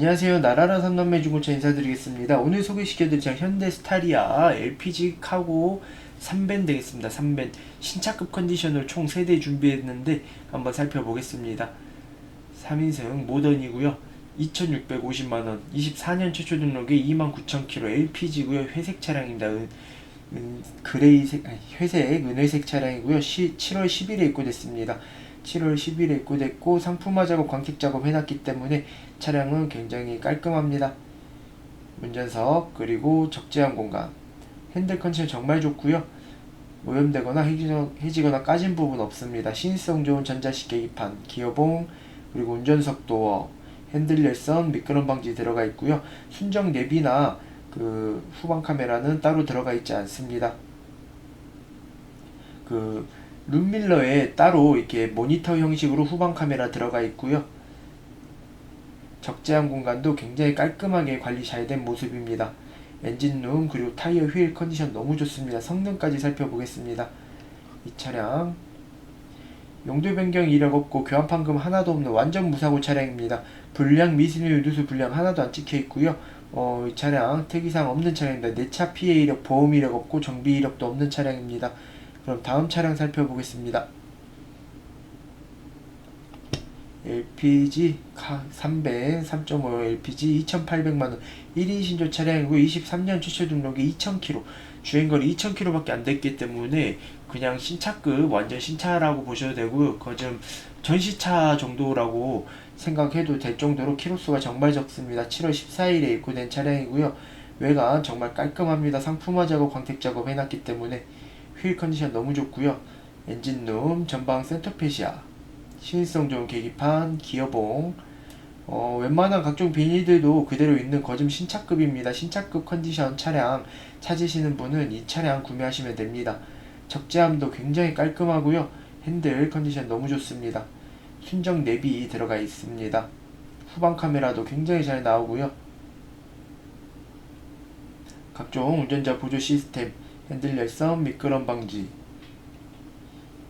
안녕하세요. 나라라 삼남매 중고차 인사드리겠습니다. 오늘 소개시켜드릴 차량 현대 스타리아 LPG 카고 3밴 되겠습니다. 3밴 신차급 컨디션을 총 3대 준비했는데 한번 살펴보겠습니다. 3인승 모던이고요. 2,650만원 24년 최초 등록에 29,000km LPG고요. 회색 차량입니다. 은, 은, 그레이색, 아니, 회색, 은회색 차량이고요. 시, 7월 10일에 입고됐습니다. 7월 10일에 입고됐고 상품화 작업, 광택 작업 해놨기 때문에 차량은 굉장히 깔끔합니다. 운전석 그리고 적재한 공간 핸들 컨디션 정말 좋고요. 오염되거나 해지거나 까진 부분 없습니다. 신성 좋은 전자식 계기판, 기어봉 그리고 운전석 도어, 핸들 열선, 미끄럼 방지 들어가 있고요. 순정 내비나 그 후방 카메라는 따로 들어가 있지 않습니다. 그 룸밀러에 따로 이렇게 모니터 형식으로 후방 카메라 들어가 있고요. 적재한 공간도 굉장히 깔끔하게 관리 잘 된 모습입니다. 엔진룸 그리고 타이어 휠 컨디션 너무 좋습니다. 성능까지 살펴보겠습니다. 이 차량 용도 변경 이력 없고 교환 판금 하나도 없는 완전 무사고 차량입니다. 불량 미신율 누수 불량 하나도 안 찍혀 있고요. 어, 이 차량 특이사항 없는 차량입니다. 내차 피해 이력, 보험 이력 없고 정비 이력도 없는 차량입니다. 그럼 다음 차량 살펴보겠습니다. LPG 300 3.5 LPG 2,800만원 1인 신조 차량이고 23년 최초 등록이 2,000km 주행거리 2,000km밖에 안 됐기 때문에 그냥 신차급 완전 신차라고 보셔도 되고요. 거좀 전시차 정도라고 생각해도 될 정도로 키로수가 정말 적습니다. 7월 14일에 입고된 차량이고요. 외관 정말 깔끔합니다. 상품화 작업, 광택 작업 해놨기 때문에 휠 컨디션 너무 좋고요. 엔진룸, 전방 센터페시아, 시인성 좋은 계기판, 기어봉, 어, 웬만한 각종 비닐들도 그대로 있는 거즘 신차급입니다. 신차급 컨디션 차량 찾으시는 분은 이 차량 구매하시면 됩니다. 적재함도 굉장히 깔끔하고요. 핸들 컨디션 너무 좋습니다. 순정 내비 들어가 있습니다. 후방 카메라도 굉장히 잘 나오고요. 각종 운전자 보조 시스템, 핸들 열선, 미끄럼 방지,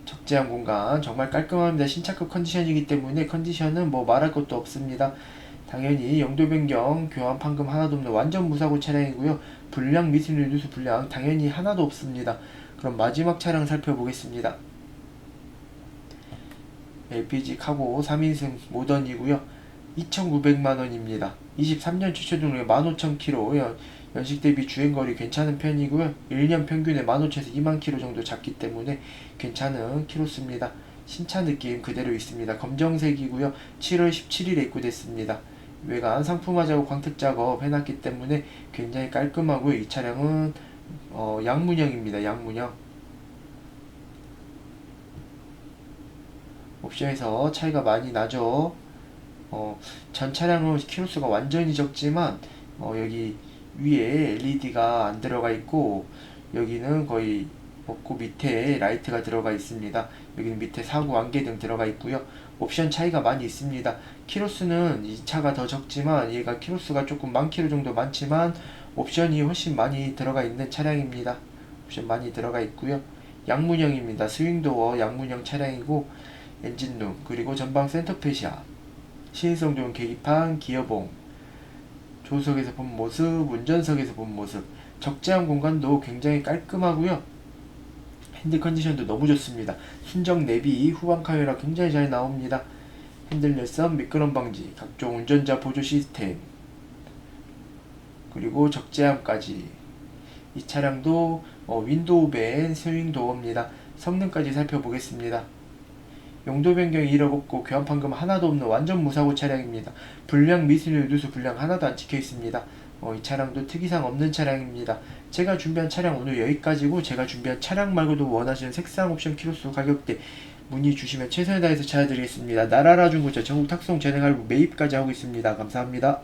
적재한 공간 정말 깔끔합니다. 신차급 컨디션이기 때문에 컨디션은 뭐 말할 것도 없습니다. 당연히 용도 변경, 교환 판금 하나도 없는 완전 무사고 차량이고요. 불량 미스밀 누수 불량 당연히 하나도 없습니다. 그럼 마지막 차량 살펴보겠습니다. LPG 카고 3인승 모던이고요. 2,900만원입니다. 23년 최초 등록에 15,000km 연식 대비 주행거리 괜찮은 편이고요. 1년 평균에 15,000에서 2만 km 정도 잡기 때문에 괜찮은 키로수입니다. 신차 느낌 그대로 있습니다. 검정색이고요. 7월 17일에 입고됐습니다. 외관 상품화 작업, 광택 작업 해놨기 때문에 굉장히 깔끔하고요. 이 차량은 어, 양문형입니다. 양문형. 옵션에서 차이가 많이 나죠. 어, 전 차량은 키로수가 완전히 적지만 어, 여기 위에 LED가 안 들어가 있고 여기는 거의 없고 밑에 라이트가 들어가 있습니다. 여기는 밑에 사고 안개등 들어가 있고요. 옵션 차이가 많이 있습니다. 키로수는 이 차가 더 적지만 얘가 키로수가 조금 만 킬로 정도 많지만 옵션이 훨씬 많이 들어가 있는 차량입니다. 옵션 많이 들어가 있고요. 양문형입니다. 스윙도어 양문형 차량이고 엔진룸 그리고 전방 센터페시아 시인성 좋은 계기판 기어봉 조수석에서 본 모습 운전석에서 본 모습 적재한 공간도 굉장히 깔끔하고요. 핸들 컨디션도 너무 좋습니다. 순정 내비 후방 카메라 굉장히 잘 나옵니다. 핸들 열선 미끄럼 방지 각종 운전자 보조 시스템 그리고 적재함까지. 이 차량도 어, 윈도우 밴 스윙 도어입니다. 성능까지 살펴보겠습니다 용도 변경 이력 없고 교환 판금 하나도 없는 완전 무사고 차량입니다. 불량 미스밀 누수 불량 하나도 안 찍혀 있습니다. 어, 이 차량도 특이사항 없는 차량입니다. 제가 준비한 차량 오늘 여기까지고 제가 준비한 차량 말고도 원하시는 색상 옵션 키로수 가격대 문의 주시면 최선을 다해서 찾아드리겠습니다. 나라라 중고차 전국 탁송 진행하고 매입까지 하고 있습니다. 감사합니다.